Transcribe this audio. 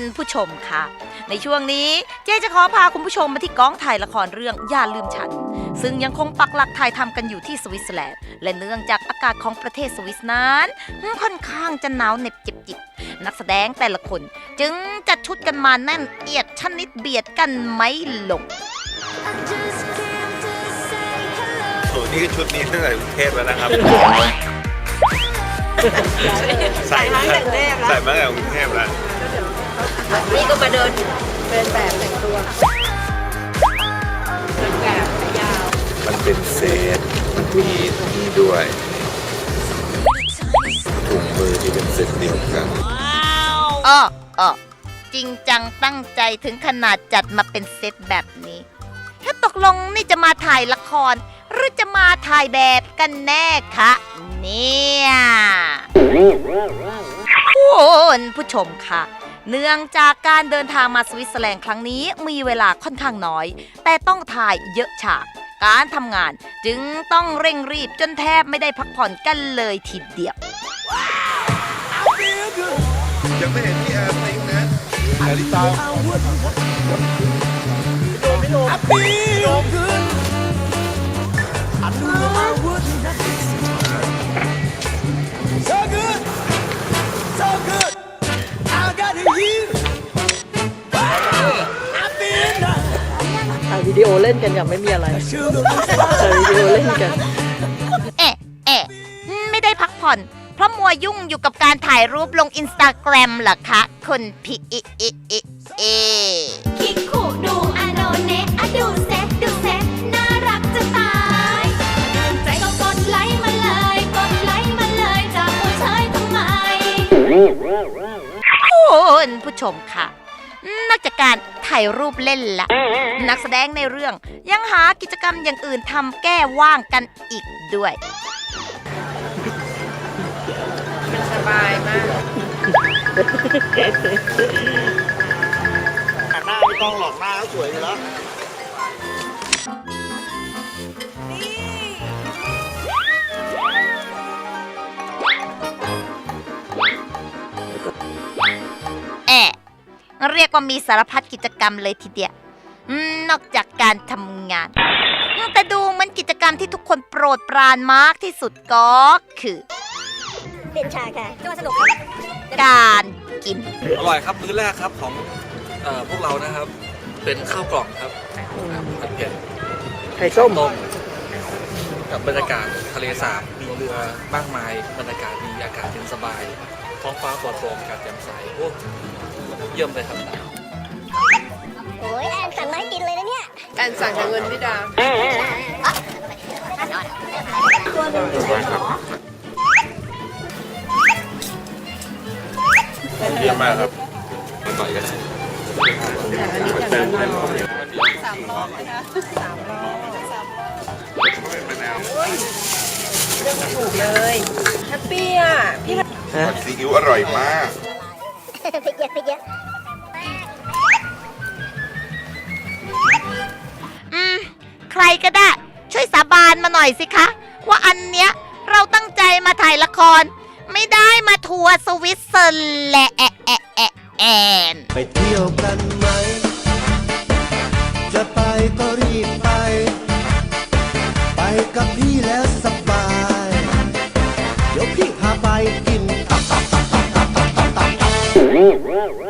ณผู้ชมค่ะ ในช่วงนี้เจ๊จะขอพาคุณผู้ชมมาที่กองถ่ายละครเรื่องอย่าลืมฉัน ซึ่งยังคงปักหลักถ่ายทำกันอยู่ที่สวิตเซอร์แลนด์และเนื่องจากอากาศของประเทศสวิสนั้นค่อนข้างจะหนาวเหน็บเจ็บจิบนักแสดงแต่ละคน จึงจัดชุดกันมาแน่นเอียดชนิดเบียดกันไม่ลงโอ้นี่ชุดนี้ตั้งแต่กรุงเทพแล้วนะครับ ใส่มาตั้งแต่ใส่มาตั้งแต่กรุงเทพแล้ว นี่ก็มาเดินเป็นแบบแต่งตัวเป็นแบบยาว มันเป็นเซตมีนี่ด้วยถุงมือที่เป็นเซตเดียวกันอ้ออ้อจริงจังตั้งใจถึงขนาดจัดมาเป็นเซตแบบนี้ ถ้าตกลงนี่จะมาถ่ายละคร หรือจะมาถ่ายแบบกันแน่คะเนี่ยคุณผู้ชมค่ะ เนื่องจากการเดินทางมาสวิตเซอร์แลนด์ครั้งนี้มีเวลาค่อนข้างน้อย แต่ต้องถ่ายเยอะฉาก การทำงานจึงต้องเร่งรีบจนแทบไม่ได้พักผ่อนกันเลยทีเดียว ยังไม่เห็นพี่แอร์ซิงนะแอริตา So I got it here. I feel nice. ถ่ายวิดีโอเล่นกันอย่างไม่มีอะไร Sugar, ถ่ายวิดีโอเล่นกัน เอะเอะไม่ได้พักผ่อน เพราะมัวยุ่งอยู่กับการถ่ายรูปลงอินสตาแกรมเหรอคะคุณพี่เอเอเอเอคิกคูดูอะโดเนะอะดูเซ็ตดูเซ็ตน่ารักจะตายเดินใจก็กดไลค์มาเลย กดไลค์มาเลยจากผู้ชายทำไม คุณผู้ชมค่ะ นอกจากการถ่ายรูปเล่นละ นักแสดงในเรื่องยังหากิจกรรมอย่างอื่นทำแก้ว่างกันอีกด้วย มันสบายมากหน้าไม่ต้องหลอกหน้าก็สวยอยู่แล้ว เรียกว่ามีสารพัดกิจกรรมเลยทีเดียวอืมนอกจากการทำงานอืมแต่ดูเหมันกิจกรรมที่ทุกคนโปรดปรานมากที่สุดก็คือ เปลี่ยนฉากค่ะจังหวะสนุกการกิน อร่อยครับมื้อแรกครับของเอ่อพวกเรานะครับ เป็นข้าวกล่องครับผัดเผ็ดไข่ส้มต้มกับบรรยากาศทะเลสาบมีเรือมากมายบรรยากาศดีอากาศเย็นสบายท้องฟ้าปลอดโปร่งอากาศแจ่มใสโอ้ เยี่ยมเลยครับโอ้ยแอนสั่งมาให้กินเลยนะเนี่ยการสั่งกับเงินพี่ดาเยี่ยมมากครับมาต่อยกันถูกเลยแฮปปี้อะพี่ผัดซีอิ๊วอร่อยมาก พริกเยอะพริกเยอะอืมใครก็ได้ ช่วยสาบานมาหน่อยสิคะ ว่าอันเนี้ยเราตั้งใจมาถ่ายละคร ไม่ได้มาทัวร์สวิตเซอร์แลนด์แอะแอะแอะแอนไปเที่ยวกัน Ooh.